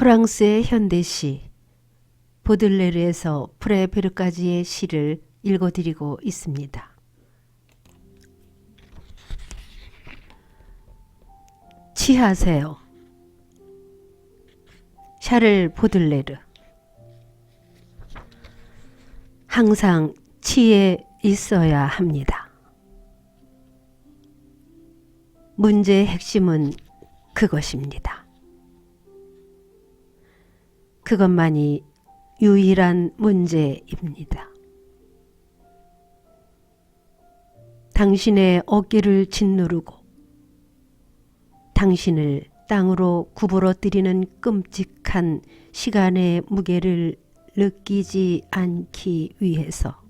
프랑스의 현대시 보들레르에서 프레베르까지의 시를 읽어드리고 있습니다. 취하세요. 샤를 보들레르 항상 치에 있어야 합니다. 문제의 핵심은 그것입니다. 그것만이 유일한 문제입니다. 당신의 어깨를 짓누르고 당신을 땅으로 구부러뜨리는 끔찍한 시간의 무게를 느끼지 않기 위해서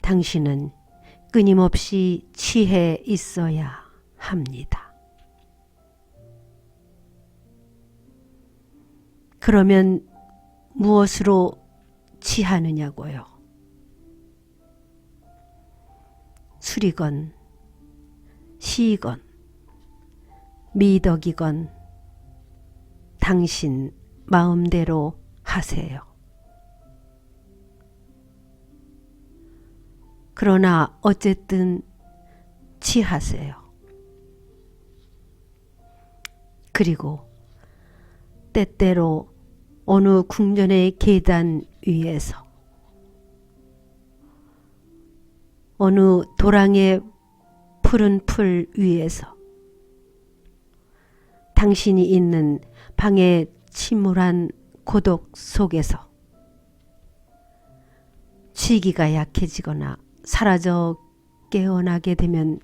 당신은 끊임없이 취해 있어야 합니다. 그러면 무엇으로 취하느냐고요? 술이건 시건 미덕이건 당신 마음대로 하세요. 그러나 어쨌든 취하세요. 그리고 때때로 어느 궁전의 계단 위에서 어느 도랑의 푸른 풀 위에서 당신이 있는 방의 침울한 고독 속에서 취기가 약해지거나 사라져 깨어나게 되면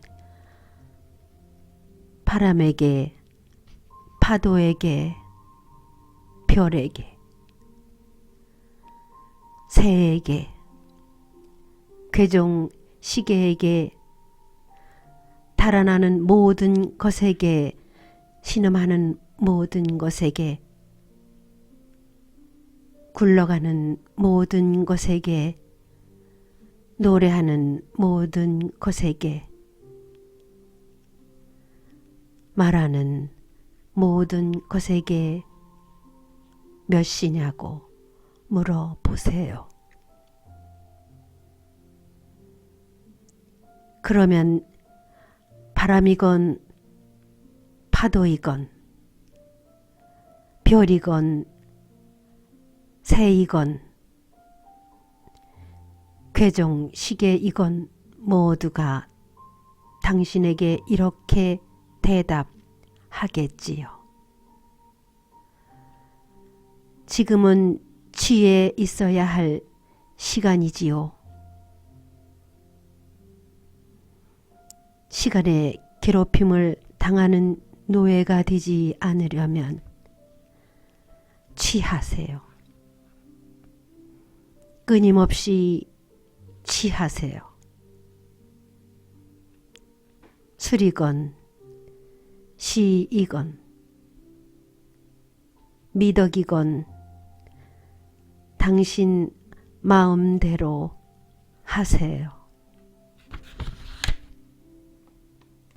바람에게 파도에게 별에게 새에게 괴종 시계에게 달아나는 모든 것에게 신음하는 모든 것에게 굴러가는 모든 것에게 노래하는 모든 것에게 말하는 모든 것에게 몇 시냐고 물어보세요. 그러면 바람이건 파도이건 별이건 새이건 괴종 시계이건 모두가 당신에게 이렇게 대답하겠지요. 지금은 취해 있어야 할 시간이지요. 시간의 괴롭힘을 당하는 노예가 되지 않으려면 취하세요. 끊임없이 취하세요. 술이건 시이건 미덕이건 당신 마음대로 하세요.